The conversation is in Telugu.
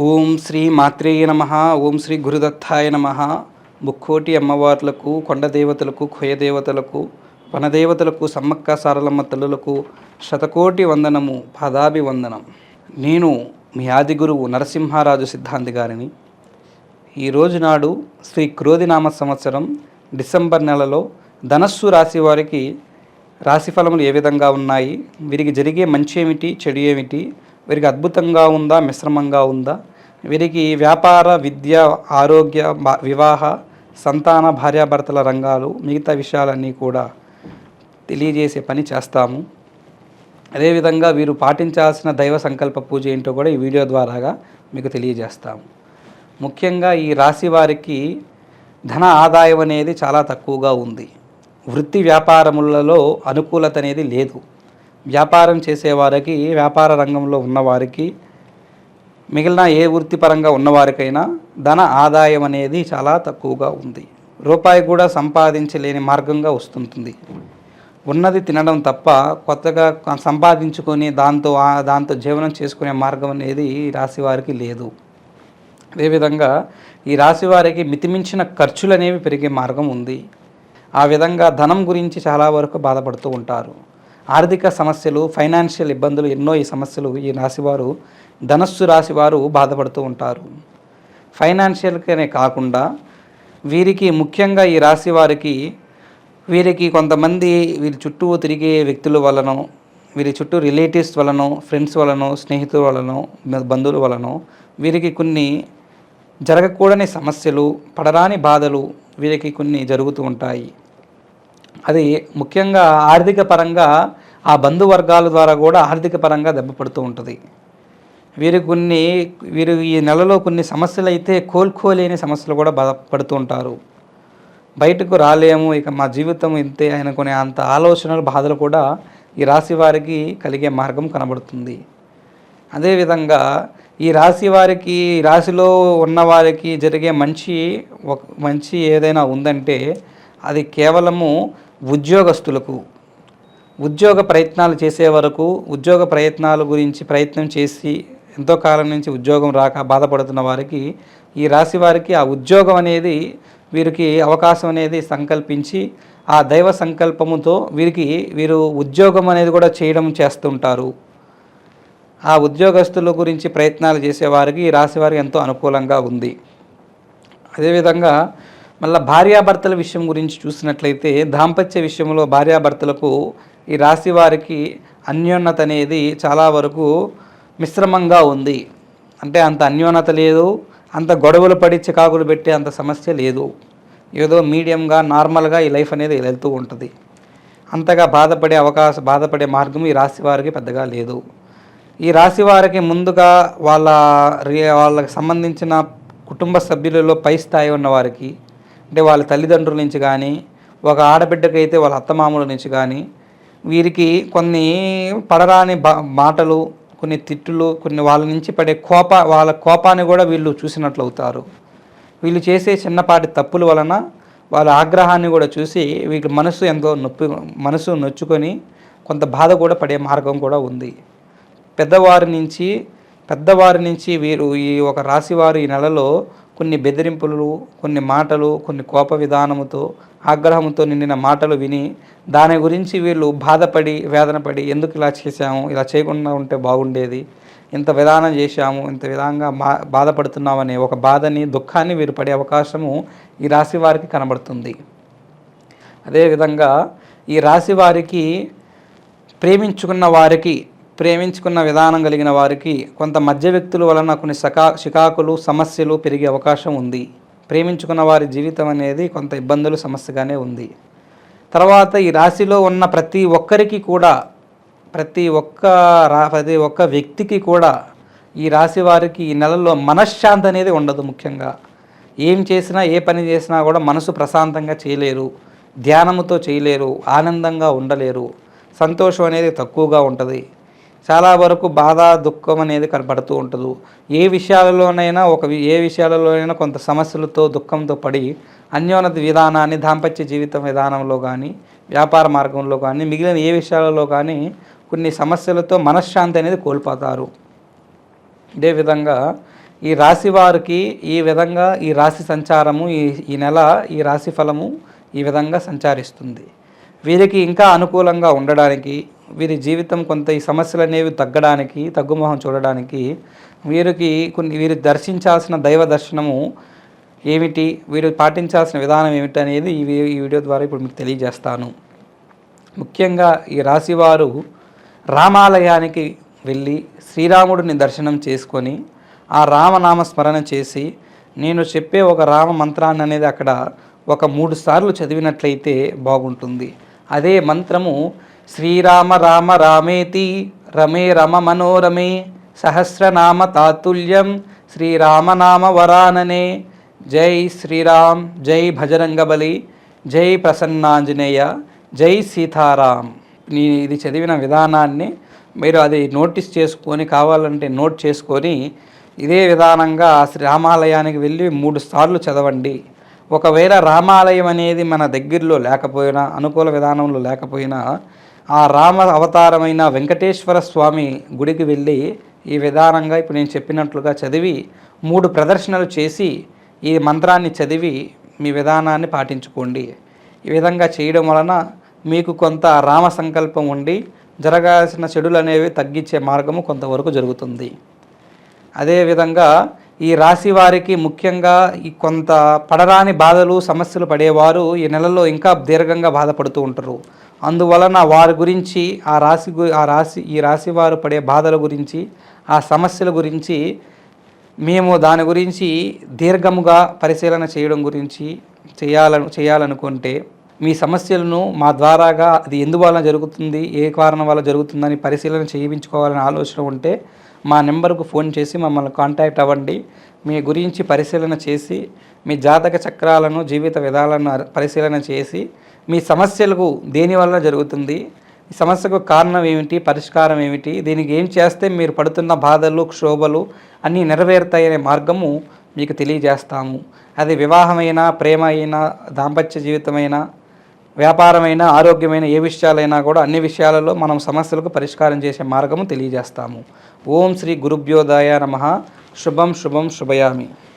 ఓం శ్రీ మాత్రేయ నమ ఓం శ్రీ గురుదత్తాయ నమ. ముక్కోటి అమ్మవార్లకు కొండ దేవతలకు దేవతలకు వనదేవతలకు సమ్మక్క సారలమ్మ తల్లులకు శతకోటి వందనము పాదాభివందనం. నేను మీ ఆది గురువు నరసింహారాజు సిద్ధాంతి గారిని. ఈరోజు నాడు శ్రీ క్రోధినామ సంవత్సరం డిసెంబర్ నెలలో ధనస్సు రాశి వారికి రాశిఫలములు ఏ విధంగా ఉన్నాయి? వీరికి జరిగే మంచి ఏమిటి చెడు ఏమిటి? వీరికి అద్భుతంగా ఉందా? మిశ్రమంగా ఉందా? వీరికి వ్యాపార విద్య ఆరోగ్య వివాహ సంతాన భార్యాభర్తల రంగాలు మిగతా విషయాలన్నీ కూడా తెలియజేసే పని చేస్తాము. అదేవిధంగా వీరు పాటించాల్సిన దైవ సంకల్ప పూజ ఏంటో కూడా ఈ వీడియో ద్వారాగా మీకు తెలియజేస్తాము. ముఖ్యంగా ఈ రాశి వారికి ధన ఆదాయం అనేది చాలా తక్కువగా ఉంది. వృత్తి వ్యాపారములలో అనుకూలత అనేది లేదు. వ్యాపారం చేసేవారికి వ్యాపార రంగంలో ఉన్నవారికి మిగిలిన ఏ వృత్తిపరంగా ఉన్నవారికైనా ధన ఆదాయం అనేది చాలా తక్కువగా ఉంది. రూపాయి కూడా సంపాదించలేని మార్గంగా వస్తుంటుంది. ఉన్నది తినడం తప్ప కొత్తగా సంపాదించుకొని దాంతో దాంతో జీవనం చేసుకునే మార్గం అనేది రాశివారికి లేదు. అదేవిధంగా ఈ రాశి వారికి మితిమించిన ఖర్చులు అనేవి పెరిగే మార్గం ఉంది. ఆ విధంగా ధనం గురించి చాలా వరకు బాధపడుతూ ఉంటారు. ఆర్థిక సమస్యలు ఫైనాన్షియల్ ఇబ్బందులు ఎన్నో ఈ సమస్యలు ఈ రాశివారు ధనస్సు రాశివారు బాధపడుతూ ఉంటారు. ఫైనాన్షియల్గానే కాకుండా వీరికి ముఖ్యంగా ఈ రాశి వారికి వీరికి కొంతమంది వీరి చుట్టూ తిరిగే వ్యక్తుల వలనో వీరి చుట్టూ రిలేటివ్స్ వలనో ఫ్రెండ్స్ వలనో స్నేహితుల వలన బంధువుల వలనో వీరికి కొన్ని జరగకూడని సమస్యలు పడరాని బాధలు వీరికి కొన్ని జరుగుతూ ఉంటాయి. అది ముఖ్యంగా ఆర్థిక పరంగా ఆ బంధువర్గాల ద్వారా కూడా ఆర్థిక పరంగా దెబ్బపడుతూ ఉంటుంది. వీరు కొన్ని వీరు ఈ నెలలో కొన్ని సమస్యలు అయితే కోలుకోలేని సమస్యలు కూడా బాధపడుతూ ఉంటారు. బయటకు రాలేము ఇక మా జీవితం ఇంతే అనుకునే అంత ఆలోచనలు బాధలు కూడా ఈ రాశి వారికి కలిగే మార్గం కనబడుతుంది. అదేవిధంగా ఈ రాశి వారికి రాశిలో ఉన్న వారికి జరిగే మంచి ఒక మంచి ఏదైనా ఉందంటే అది కేవలము ఉద్యోగస్తులకు ఉద్యోగ ప్రయత్నాలు చేసే వరకు ఉద్యోగ ప్రయత్నాల గురించి ప్రయత్నం చేసి ఎంతో కాలం నుంచి ఉద్యోగం రాక బాధపడుతున్న వారికి ఈ రాశి వారికి ఆ ఉద్యోగం అనేది వీరికి అవకాశం అనేది సంకల్పించి ఆ దైవ సంకల్పముతో వీరికి వీరు ఉద్యోగం అనేది కూడా చేయడం చేస్తుంటారు. ఆ ఉద్యోగస్తుల గురించి ప్రయత్నాలు చేసేవారికి ఈ రాశి వారికి ఎంతో అనుకూలంగా ఉంది. అదేవిధంగా మళ్ళీ భార్యాభర్తల విషయం గురించి చూసినట్లయితే దాంపత్య విషయంలో భార్యాభర్తలకు ఈ రాశి వారికి అన్యోన్నత అనేది చాలా వరకు మిశ్రమంగా ఉంది. అంటే అంత అన్యోన్నత లేదు అంత గొడవలు పడి చికాకులు పెట్టే అంత సమస్య లేదు. ఏదో మీడియంగా నార్మల్గా ఈ లైఫ్ అనేది వెళ్తూ ఉంటుంది. అంతగా బాధపడే అవకాశం బాధపడే మార్గం ఈ రాశి వారికి పెద్దగా లేదు. ఈ రాశి వారికి ముందుగా వాళ్ళ రి- వాళ్ళకి సంబంధించిన కుటుంబ సభ్యులలో పై స్థాయి ఉన్న వారికి అంటే వాళ్ళ తల్లిదండ్రుల నుంచి కానీ ఒక ఆడబిడ్డకైతే వాళ్ళ అత్తమామల నుంచి కానీ వీరికి కొన్ని పడరాని బా మాటలు కొన్ని తిట్టులు కొన్ని వాళ్ళ నుంచి పడే కోప వాళ్ళ కోపాన్ని కూడా వీళ్ళు చూసినట్లు అవుతారు వీళ్ళు చేసే చిన్నపాటి తప్పుల వలన వాళ్ళ ఆగ్రహాన్ని కూడా చూసి వీళ్ళ మనసు ఎంతో నొప్పి మనసు నొచ్చుకొని కొంత బాధ కూడా పడే మార్గం కూడా ఉంది. పెద్దవారి నుంచి పెద్దవారి నుంచి వీరు ఈ ఒక రాశివారు ఈ నెలలో కొన్ని బెదిరింపులు కొన్ని మాటలు కొన్ని కోప విధానముతో ఆగ్రహంతో నిండిన మాటలు విని దాని గురించి వీళ్ళు బాధపడి వేదనపడి ఎందుకు ఇలా చేశాము? ఇలా చేయకుండా ఉంటే బాగుండేది. ఇంత విధానం చేశాము ఇంత విధంగా మా బాధపడుతున్నామనే ఒక బాధని దుఃఖాన్ని వీరు పడే అవకాశము ఈ రాశి వారికి కనబడుతుంది. అదేవిధంగా ఈ రాశి వారికి ప్రేమించుకున్న వారికి ప్రేమించుకున్న విధానం కలిగిన వారికి కొంత మధ్య వ్యక్తుల వలన కొన్ని సకా చికాకులు సమస్యలు పెరిగే అవకాశం ఉంది. ప్రేమించుకున్న వారి జీవితం అనేది కొంత ఇబ్బందులు సమస్యగానే ఉంది. తర్వాత ఈ రాశిలో ఉన్న ప్రతి ఒక్కరికి కూడా ప్రతి ఒక్క రా ప్రతి ఒక్క వ్యక్తికి కూడా ఈ రాశి వారికి ఈ నెలలో మనశ్శాంతి అనేది ఉండదు ముఖ్యంగా. ఏం చేసినా ఏ పని చేసినా కూడా మనసు ప్రశాంతంగా చేయలేరు. ధ్యానముతో చేయలేరు. ఆనందంగా ఉండలేరు. సంతోషం అనేది తక్కువగా ఉంటుంది. చాలా వరకు బాధ దుఃఖం అనేది కనపడుతూ ఉంటుంది. ఏ విషయాలలోనైనా ఒక ఏ విషయాలలోనైనా కొంత సమస్యలతో దుఃఖంతో పడి అన్యోన్నత విధానాన్ని దాంపత్య జీవితం విధానంలో కానీ వ్యాపార మార్గంలో కానీ మిగిలిన ఏ విషయాలలో కానీ కొన్ని సమస్యలతో మనశ్శాంతి అనేది కోల్పోతారు. ఇదే విధంగా ఈ రాశి వారికి ఈ విధంగా ఈ రాశి సంచారము ఈ ఈ నెల ఈ రాశి ఫలము ఈ విధంగా సంచారిస్తుంది. వీరికి ఇంకా అనుకూలంగా ఉండడానికి వీరి జీవితం కొంత ఈ సమస్యలు అనేవి తగ్గడానికి తగ్గుముఖం చూడడానికి వీరికి కొన్ని వీరు దర్శించాల్సిన దైవ దర్శనము ఏమిటి వీరు పాటించాల్సిన విధానం ఏమిటి అనేది ఈ వీడియో ద్వారా ఇప్పుడు మీకు తెలియజేస్తాను. ముఖ్యంగా ఈ రాశివారు రామాలయానికి వెళ్ళి శ్రీరాముడిని దర్శనం చేసుకొని ఆ రామనామ స్మరణ చేసి నేను చెప్పే ఒక రామ మంత్రాన్ని అనేది అక్కడ ఒక మూడు సార్లు చదివినట్లయితే బాగుంటుంది. అదే మంత్రము శ్రీరామ రామ రామేతి రమే రమ మనోరమే సహస్రనామ తాతుల్యం శ్రీరామనామ వరాననే. జై శ్రీరామ్ జై భజరంగబలి జై ప్రసన్నాంజనేయ జై సీతారాం. నీ ఇది చదివిన విధానాన్ని మీరు అది నోటీస్ చేసుకొని కావాలంటే నోట్ చేసుకొని ఇదే విధానంగా శ్రీ రామాలయానికి వెళ్ళి మూడు సార్లు చదవండి. ఒకవేళ రామాలయం అనేది మన దగ్గరలో లేకపోయినా అనుకూల విధానంలో లేకపోయినా ఆ రామ అవతారమైన వెంకటేశ్వర స్వామి గుడికి వెళ్ళి ఈ విధానంగా ఇప్పుడు నేను చెప్పినట్లుగా చదివి మూడు ప్రదర్శనలు చేసి ఈ మంత్రాన్ని చదివి మీ విధానాన్ని పాటించుకోండి. ఈ విధంగా చేయడం వలన మీకు కొంత రామ సంకల్పం ఉండి జరగాల్సిన చెడులు అనేవి తగ్గించే మార్గము కొంతవరకు జరుగుతుంది. అదేవిధంగా ఈ రాశి వారికి ముఖ్యంగా ఈ కొంత పడరాని బాధలు సమస్యలు పడేవారు ఈ నెలలో ఇంకా దీర్ఘంగా బాధపడుతూ ఉంటారు. అందువలన వారి గురించి ఆ రాశి గు- ఆ రాశి ఈ రాశి వారు పడే బాధల గురించి ఆ సమస్యల గురించి మేము దాని గురించి దీర్ఘముగా పరిశీలన చేయడం గురించి చేయాలను చేయాలనుకుంటే మీ సమస్యలను మా ద్వారాగా అది ఎందువలన జరుగుతుంది ఏ కారణం వల్ల జరుగుతుందని పరిశీలన చేయించుకోవాలని ఆలోచన ఉంటే మా నెంబర్కు ఫోన్ చేసి మమ్మల్ని కాంటాక్ట్ అవ్వండి. మీ గురించి పరిశీలన చేసి మీ జాతక చక్రాలను జీవిత విధాలను పరిశీలన చేసి మీ సమస్యలకు దేనివల్ల జరుగుతుంది ఈ సమస్యకు కారణం ఏమిటి పరిష్కారం ఏమిటి దీనికి ఏం చేస్తే మీరు పడుతున్న బాధలు క్షోభలు అన్నీ నెరవేరుతాయనే మార్గము మీకు తెలియజేస్తాము. అది వివాహమైన ప్రేమ అయినా దాంపత్య జీవితమైనా వ్యాపారమైన ఆరోగ్యమైన ఏ విషయాలైనా కూడా అన్ని విషయాలలో మనం సమస్యలకు పరిష్కారం చేసే మార్గము తెలియజేస్తాము. ఓం శ్రీ గురుభ్యోదయ నమ. శుభం శుభం శుభయామి